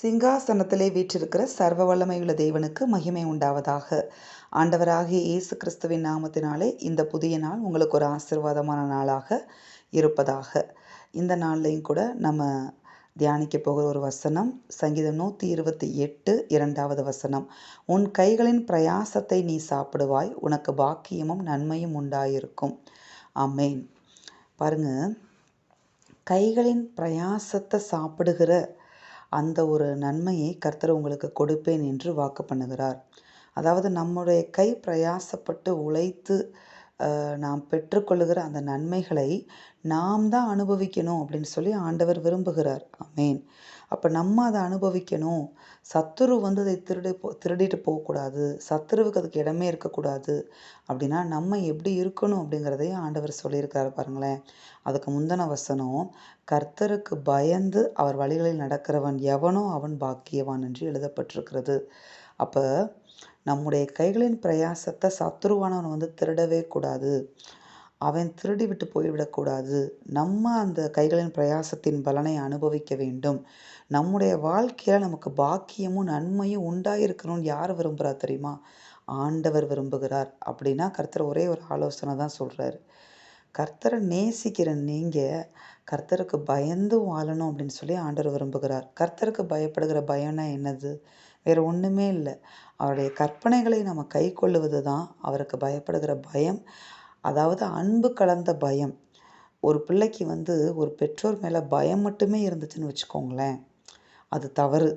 சிங்காசனத்திலே வீற்றிருக்கிற சர்வ வல்லமையுள்ள தேவனுக்கு மகிமை உண்டாவதாக. ஆண்டவராகிய இயேசு கிறிஸ்துவின் நாமத்தினாலே இந்த புதிய நாள் உங்களுக்கு ஒரு ஆசிர்வாதமான நாளாக இருப்பதாக. இந்த நாள்லையும் கூட நம்ம தியானிக்க போகிற ஒரு வசனம் சங்கீதம் நூற்றி இருபத்தி எட்டு இரண்டாவது வசனம். உன் கைகளின் பிரயாசத்தை நீ சாப்பிடுவாய் உனக்கு பாக்கியமும் நன்மையும் உண்டாயிருக்கும். அமேன் பாருங்க கைகளின் பிரயாசத்தை சாப்பிடுகிற அந்த ஒரு நன்மையை கர்த்தர் உங்களுக்கு கொடுப்பேன் என்று வாக்கு பண்ணுகிறார். அதாவது நம்முடைய கை பிரயாசப்பட்டு உழைத்து நாம் பெற்றுக்கொள்ளுகிற அந்த நன்மைகளை நாம் தான் அனுபவிக்கணும் அப்படின்னு சொல்லி ஆண்டவர் விரும்புகிறார். அமேன் அப்போ நம்ம அதை அனுபவிக்கணும். சத்துரு வந்து அதை திருடி போ திருடிட்டு போகக்கூடாது. சத்துருவுக்கு அதுக்கு இடமே இருக்கக்கூடாது. அப்படின்னா நம்ம எப்படி இருக்கணும் அப்படிங்கிறதையும் ஆண்டவர் சொல்லியிருக்காரு பாருங்களேன். அதுக்கு முந்தின வசனம் கர்த்தருக்கு பயந்து அவர் வழிகளில் நடக்கிறவன் எவனோ அவன் பாக்கியவான் என்று எழுதப்பட்டிருக்கிறது. அப்போ நம்முடைய கைகளின் பிரயாசத்தை சத்துருவானவன் வந்து திருடவே கூடாது. அவன் திருடி விட்டு போய்விடக்கூடாது நம்ம அந்த கைகளின் பிரயாசத்தின் பலனை அனுபவிக்க வேண்டும். நம்முடைய வாழ்க்கையில் நமக்கு பாக்கியமும் நன்மையும் உண்டாயிருக்கணும்னு யார் விரும்புகிறா தெரியுமா? ஆண்டவர் விரும்புகிறார் அப்படின்னா கர்த்தர் ஒரே ஒரு ஆலோசனை தான் சொல்கிறாரு கர்த்தரை நேசிக்கிற நீங்கள் கர்த்தருக்கு பயந்து வாழணும் அப்படின்னு சொல்லி ஆண்டவர் விரும்புகிறார். கர்த்தருக்கு பயப்படுகிற பயம்னா என்னது? வேறு ஒன்றுமே இல்லை. அவருடைய கற்பனைகளை நம்ம கை கொள்ளுவது தான் அவருக்கு பயப்படுகிற பயம். அதாவது அன்பு கலந்த பயம். ஒரு பிள்ளைக்கு வந்து ஒரு பெற்றோர் மேலே பயம் மட்டுமே இருந்துச்சுன்னு வச்சுக்கோங்களேன். அது தவறு.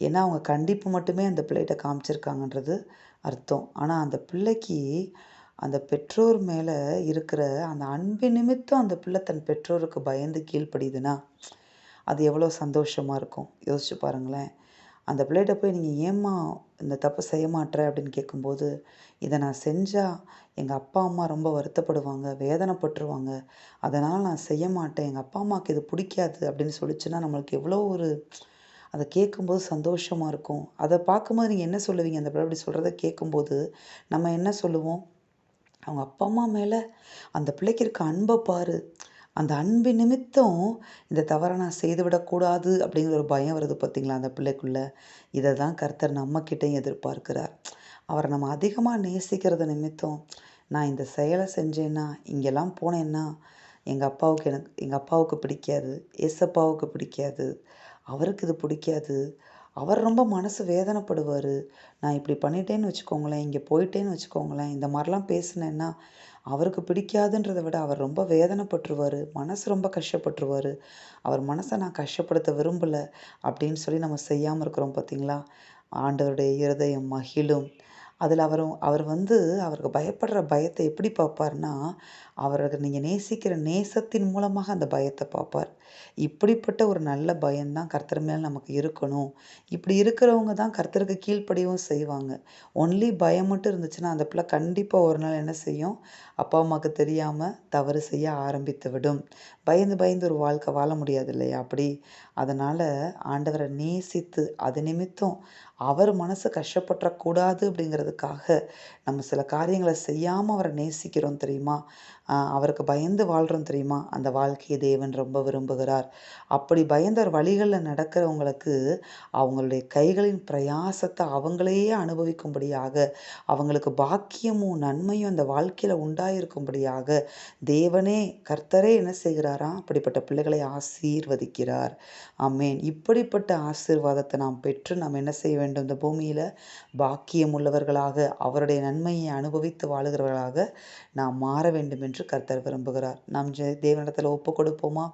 ஏன்னா அவங்க கண்டிப்பு மட்டுமே அந்த பிள்ளைகிட்ட காமிச்சிருக்காங்கன்றது அர்த்தம். ஆனால் அந்த பிள்ளைக்கு அந்த பெற்றோர் மேலே இருக்கிற அந்த அன்பு நிமித்தம் அந்த பிள்ளை தன் பெற்றோருக்கு பயந்து கீழ்ப்படியுதுன்னா அது எவ்வளோ சந்தோஷமாக இருக்கும். யோசிச்சு பாருங்களேன். அந்த பிள்ளைகிட்ட போய் நீங்கள் ஏம்மா இந்த தப்பு செய்ய மாட்டேற அப்படின்னு கேட்கும்போது இதை நான் செஞ்சால் எங்கள் அப்பா அம்மா ரொம்ப வருத்தப்படுவாங்க வேதனைப்பட்டுருவாங்க. அதனால் நான் செய்ய மாட்டேன் எங்கள் அப்பா அம்மாவுக்கு இது பிடிக்காது அப்படின்னு சொல்லிச்சுன்னா நம்மளுக்கு எவ்வளோ ஒரு அதை கேட்கும்போது சந்தோஷமாக இருக்கும். அதை பார்க்கும்போது நீங்கள் என்ன சொல்லுவீங்க? அந்த பிள்ளை அப்படி சொல்கிறத கேட்கும்போது நம்ம என்ன சொல்லுவோம்? அவங்க அப்பா அம்மா மேலே அந்த பிள்ளைக்கு இருக்க அன்பை பாரு. அந்த அன்பு நிமித்தம் இந்த தவறை நான் செய்துவிடக்கூடாது அப்படிங்கிற ஒரு பயம் வருது பார்த்திங்களா அந்த பிள்ளைக்குள்ளே? இதை தான் கர்த்தர் நம்மக்கிட்டையும் எதிர்பார்க்கிறார். அவரை நம்ம அதிகமாக நேசிக்கிறது நிமித்தம் நான் இந்த செயலை செஞ்சேன்னா இங்கெல்லாம் போனேன்னா எங்கள் அப்பாவுக்கு எனக்கு எங்கள் அப்பாவுக்கு பிடிக்காது ஏசப்பாவுக்கு பிடிக்காது அவருக்கு இது பிடிக்காது அவர் ரொம்ப மனசு வேதனைப்படுவார். நான் இப்படி பண்ணிட்டேன்னு வச்சுக்கோங்களேன் இங்கே போயிட்டேன்னு வச்சுக்கோங்களேன் இந்த மாதிரிலாம் பேசினேன்னா அவருக்கு பிடிக்காதுன்றதை விட அவர் ரொம்ப வேதனைப்பட்டுருவார் மனசு ரொம்ப கஷ்டப்பட்டுருவார். அவர் மனசை நான் கஷ்டப்படுத்த விரும்பலை அப்படின்னு சொல்லி நம்ம செய்யாமல் இருக்கிறோம் பார்த்தீங்களா ஆண்டவருடைய இருதயம் மகிழும். அதில் அவர் அவர் வந்து அவருக்கு பயப்படுற பயத்தை எப்படி பார்ப்பார்னா அவரது நீங்கள் நேசிக்கிற நேசத்தின் மூலமாக அந்த பயத்தை பார்ப்பார். இப்படிப்பட்ட ஒரு நல்ல பயம்தான் கர்த்தர் மேலே நமக்கு இருக்கணும். இப்படி இருக்கிறவங்க தான் கர்த்தருக்கு கீழ்ப்படியவும் செய்வாங்க. ஒன்லி பயம் மட்டும் இருந்துச்சுன்னா அந்த பிள்ளை கண்டிப்பாக ஒரு நாள் என்ன செய்யும்? அப்பா அம்மாவுக்கு தெரியாமல் தவறு செய்ய ஆரம்பித்து விடும். பயந்து பயந்து ஒரு வாழ்க்கை வாழ முடியாது இல்லையா அப்படி? அதனால் ஆண்டவரை நேசித்து அது நிமித்தம் அவர் மனசு கஷ்டப்பட்டுறக்கூடாது அப்படிங்கிறதுக்காக நம்ம சில காரியங்களை செய்யாமல் அவரை நேசிக்கிறோம் தெரியுமா? அவருக்கு பயந்து வாழ்கிறோம் தெரியுமா? அந்த வாழ்க்கையை தேவன் ரொம்ப விரும்புகிறார். அப்படி பயந்தவர் வழிகளில் நடக்கிறவங்களுக்கு அவங்களுடைய கைகளின் பிரயாசத்தை அவங்களையே அனுபவிக்கும்படியாக அவங்களுக்கு பாக்கியமும் நன்மையும் அந்த வாழ்க்கையில் உண்டாயிருக்கும்படியாக தேவனே கர்த்தரே என்ன செய்கிறாரா? அப்படிப்பட்ட பிள்ளைகளை ஆசீர்வதிக்கிறார். அம்மேன் இப்படிப்பட்ட ஆசீர்வாதத்தை நாம் பெற்று நாம் என்ன செய்ய வேண்டும்? இந்த பூமியில் பாக்கியம் உள்ளவர்களாக அவருடைய நன்மையை அனுபவித்து வாழுகிறவர்களாக நாம் மாற வேண்டும் என்று கர்த்தர் விரும்புகிறார். நாம் தேவனிடத்தில் ஒப்பு கொடுப்போமா?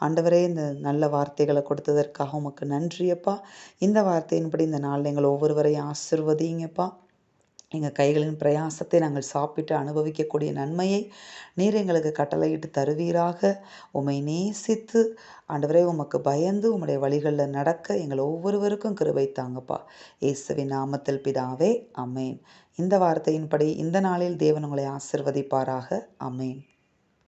ஆண்டவரே இந்த நல்ல வார்த்தைகளை கொடுத்ததற்காக உமக்கு நன்றியப்பா. இந்த வார்த்தையின்படி இந்த நாளில் எங்கள் ஒவ்வொருவரையும் ஆசிர்வதிங்கப்பா எங்கள் கைகளின் பிரயாசத்தை நாங்கள் சாப்பிட்டு அனுபவிக்கக்கூடிய நன்மையை நீர் எங்களுக்கு கட்டளையிட்டு தருவீராக. உம்மை நேசித்து ஆண்டவரே உமக்கு பயந்து உம்முடைய வழிகளில் நடக்க எங்கள் ஒவ்வொருவருக்கும் கிருபை தாங்கப்பா. இயேசுவின் நாமத்தில் பிதாவே அமேன் இந்த வார்த்தையின்படி இந்த நாளில் தேவன் உங்களை ஆசிர்வதிப்பாராக. அமேன்